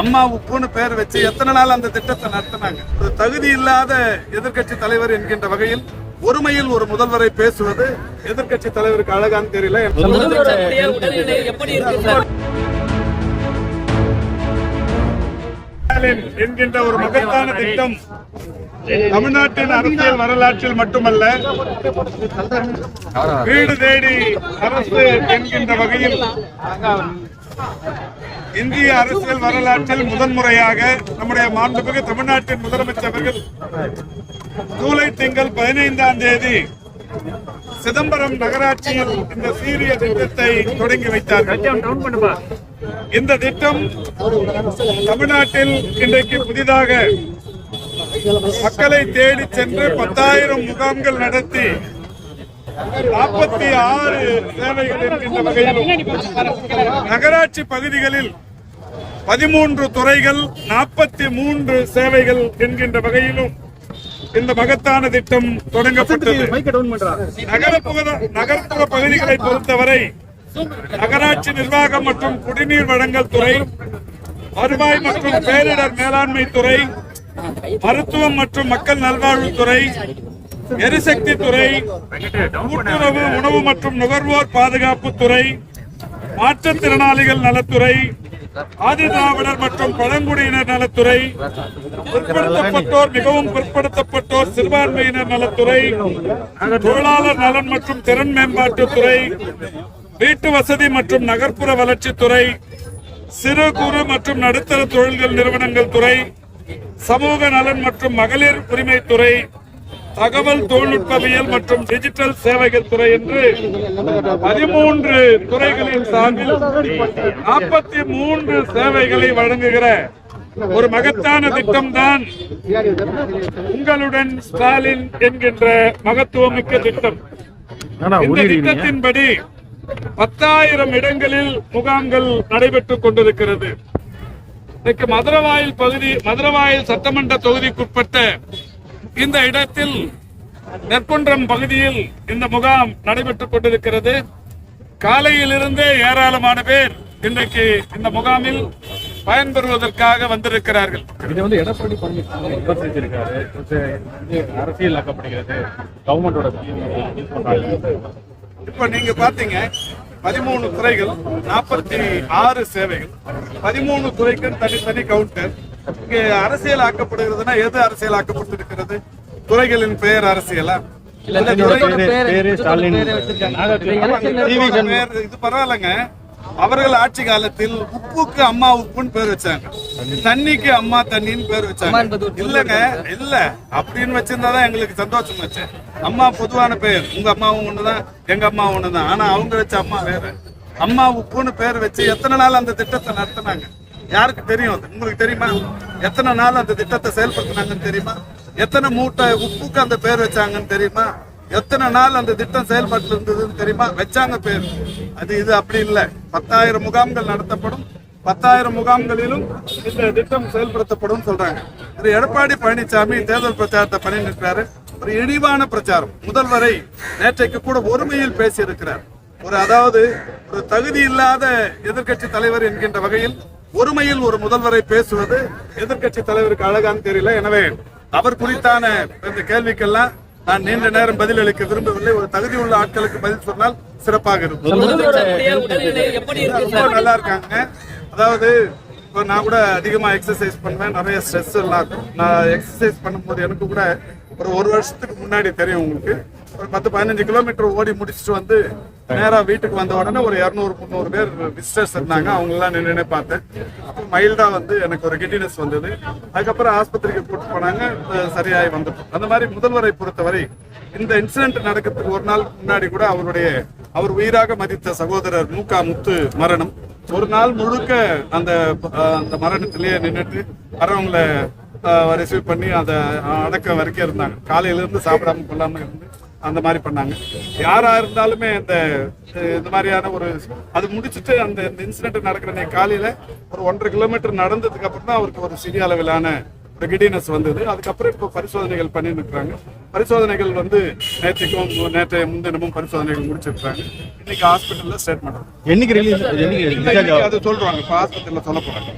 அம்மா உப்புன்னு பேர் வச்சு எத்தனை நாள் அந்த திட்டத்தை நடத்தினாங்க? ஒரு தகுதி இல்லாத எதிர்க்கட்சி தலைவர் என்கின்ற வகையில் ஒருமையில் ஒரு முதல்வரை பேசுவது எதிர்க்கட்சி தலைவருக்கு அழகான்னு தெரியல. என்கின்ற ஒரு மகத்தான திட்டம் தமிழ்நாட்டின் அரசியல் வரலாற்றில் மட்டுமல்ல வீடு தேடி அரசு என்கின்ற வகையில் இந்திய அரசியல் வரலாற்றில் முதன்முறையாக நம்முடைய மாண்புமிகு தமிழ்நாட்டின் முதலமைச்சர் அவர்கள் ஜூலை திங்கள் பதினைந்தாம் தேதி சிதம்பரம் நகராட்சியில் இந்த சீரிய திட்டத்தை தொடங்கி வைத்தார்கள். இந்த திட்டம் தமிழ்நாட்டில் இன்றைக்கு புதிதாக மக்களை தேடி சென்று பத்தாயிரம் முகாம்கள் நடத்தி நாற்பத்தி ஆறு சேவைகள் இருக்கின்ற வகையிலும் நகராட்சி பகுதிகளில் பதிமூன்று துறைகள் நாற்பத்தி மூன்று சேவைகள் என்கின்ற வகையிலும் இந்த மகத்தான திட்டம் தொடங்கப்பட்டது. நகரப்புற நகர்ப்புற பகுதிகளை பொறுத்தவரை நகராட்சி நிர்வாகம் மற்றும் குடிநீர் வழங்கல் துறை வருவாய் மற்றும் பேரிடர் மேலாண்மை துறை மருத்துவம் மற்றும் மக்கள் நல்வாழ்வுத்துறை எரிசக்தி துறை கூட்டுறவு உணவு மற்றும் நுகர்வோர் பாதுகாப்பு துறை மாற்றுத்திறனாளிகள் நலத்துறை ஆதிதிராவிடர் மற்றும் பழங்குடியினர் நலத்துறை பிற்படுத்தப்பட்டோர் மிகவும் பிற்படுத்தப்பட்டோர் சிறுபான்மையினர் நலத்துறை தொழிலாளர் நலன் மற்றும் திறன் மேம்பாட்டுத்துறை வீட்டு வசதி மற்றும் நகர்ப்புற வளர்ச்சித்துறை சிறு குறு மற்றும் நடுத்தர தொழில்கள் நிறுவனங்கள் துறை சமூக நலன் மற்றும் மகளிர் உரிமைத்துறை தகவல் தொழில்நுட்பவியல் மற்றும் டிஜிட்டல் சேவைகள் துறை என்று பதிமூன்று துறைகளின் சார்பில் நாற்பத்தி மூன்று சேவைகளை வழங்குகிற ஒரு மகத்தான திட்டம்தான் உங்களுடன் ஸ்டாலின் என்கின்ற மகத்துவமிக்க திட்டம். இந்த திட்டத்தின்படி பத்தாயிரம் இடங்களில் முகாம்கள் நடைபெற்றுக் கொண்டிருக்கிறது. இன்னைக்கு மதுரவாயில் பகுதி மதுரவாயில் சட்டமன்ற தொகுதிக்குட்பட்ட இந்த இடத்தில் நெற்குன்றம் பகுதியில் இந்த முகாம் நடைபெற்றுக் கொண்டிருக்கிறது. காலையிலிருந்தே ஏராளமான பேர் இன்றைக்கு இந்த முகாமில் பயன்பெறுவதற்காக வந்திருக்கிறார்கள். இது வந்து எடப்பாடி பழனிசாமி விமர்சிச்சிருக்காரு இது அரசியல் ஆக்கப்படுகிறது கவர்மெண்டோட இப்ப நீங்க பாத்தீங்க பதிமூணு துறைகள் நாற்பத்தி ஆறு சேவைகள். பதிமூணு துறைக்கு தனித்தனி கவுண்டர் இங்க அரசியல் ஆக்கப்படுகிறதுனா எது அரசியல்? ஆக்கப்பட்டிருக்கிறது துறைகளின் பெயர் அரசியலா இது பரவாயில்லைங்க. அவர்கள் ஆட்சி காலத்தில் உப்புக்கு அம்மா உப்புன்னு பேர் வச்சாங்க. தண்ணிக்கு அம்மா தண்ணின்னு பேர் வச்சாங்க. இல்லங்க இல்ல. அப்படின்னு வச்சிருந்தாதான் எங்களுக்கு சந்தோஷம் வச்சு அம்மா பொதுவான பேர். உங்க அம்மாவும் ஒண்ணுதான் எங்க அம்மாவும் ஒண்ணுதான். ஆனா அவங்க வச்ச அம்மா வேற. அம்மா உப்புன்னு பேர் வச்சு எத்தனை நாள் அந்த திட்டத்தை நடத்தினாங்க? யாருக்கு தெரியும் அது? உங்களுக்கு தெரியுமா? எத்தனை நாள் அந்த திட்டத்தை செயல்படுத்தினாங்கன்னு தெரியுமா? எத்தனை மூட்டை உப்புக்கு அந்த பேர் வச்சாங்கன்னு தெரியுமா? எத்தனை நாள் அந்த திட்டம் செயல்பாட்டில் இருந்ததுன்னு தெரியுமா? வச்சாங்க பேர். அது இது அப்படி இல்லை. பத்தாயிரம் முகாம்கள் நடத்தப்படும். பத்தாயிரம் முகாம்களிலும் இந்த திட்டம் செயல்படுத்தப்படும் சொல்றாங்க. திரு எடப்பாடி பழனிசாமி தேர்தல் பிரச்சாரத்தை பண்ணி நிற்கிறாரு ஒரு இழிவான பிரச்சாரம். முதல்வரை நேற்றைக்கு கூட ஒருமையில் பேசியிருக்கிறார். ஒரு அதாவது ஒரு தகுதி இல்லாத எதிர்க்கட்சி தலைவர் என்கின்ற வகையில் ஒருமையில் ஒரு முதல்வரை பேசுவது எதிர்க்கட்சி தலைவருக்கு அழகான்னு தெரியல. எனவே அவர் குறித்தான இந்த கேள்விக்கெல்லாம் நான் நீண்ட நேரம் பதிலளிக்க விரும்பவில்லை. ஒரு தகுதி உள்ள ஆட்களுக்கு பதில் சொன்னால் சிறப்பாக இருக்கும். ரொம்ப நல்லா இருக்காங்க. அதாவது இப்போ நான் கூட அதிகமா எக்ஸசைஸ் பண்ணுவேன். நிறைய ஸ்ட்ரெஸ் எல்லாம் நான் எக்ஸசைஸ் பண்ணும்போது எனக்கு கூட ஒரு ஒரு வருஷத்துக்கு முன்னாடி தெரியும் உங்களுக்கு. ஒரு பத்து பதினஞ்சு கிலோமீட்டர் ஓடி முடிச்சுட்டு வந்து நேரா வீட்டுக்கு வந்த உடனே ஒரு இரநூறு முந்நூறு பேர் விசிட்டர்ஸ் இருந்தாங்க. அவங்களெல்லாம் நின்று பார்த்தேன். அப்போ மைல்டா வந்து எனக்கு ஒரு கிட்டினஸ் வந்தது. அதுக்கப்புறம் ஆஸ்பத்திரிக்கு கூட்டு போனாங்க. சரியாகி வந்துட்டோம். அந்த மாதிரி முதல்வரை பொறுத்தவரை இந்த இன்சிடென்ட் நடக்கிறதுக்கு ஒரு நாள் முன்னாடி கூட அவருடைய அவர் உயிராக மதித்த சகோதரர் மூகா முத்து மரணம். ஒரு நாள் முழுக்க அந்த அந்த மரணத்திலேயே நின்றுட்டு வரவங்களை ரிசீவ் பண்ணி அதை அடக்க வரைக்கும் இருந்தாங்க. காலையில இருந்து சாப்பிடாம கொள்ளாம இருந்து அந்த மாதிரி பண்ணாங்க. யாரா இருந்தாலுமே இந்த இந்த மாதிரியான ஒரு அது முடிச்சுட்டு அந்த இந்த இன்சிடென்ட் நடக்கிற காலையில ஒரு ஒன்றரை கிலோமீட்டர் நடந்ததுக்கு அப்புறம் தான் அவருக்கு ஒரு சிறிய அளவிலான ஒரு கிடினஸ் வந்தது. அதுக்கப்புறம் இப்போ பரிசோதனைகள் பண்ணிட்டு இருக்காங்க. பரிசோதனைகள் வந்து நேற்றுக்கும் நேற்றைய முன்தினமும் பரிசோதனைகள் முடிச்சிருக்காங்க. இன்னைக்கு ஹாஸ்பிட்டல்ல ஸ்டேட் பண்றோம். என்னைக்கு அது சொல்றாங்க. இப்போ ஹாஸ்பிட்டல்ல சொல்ல போறாங்க.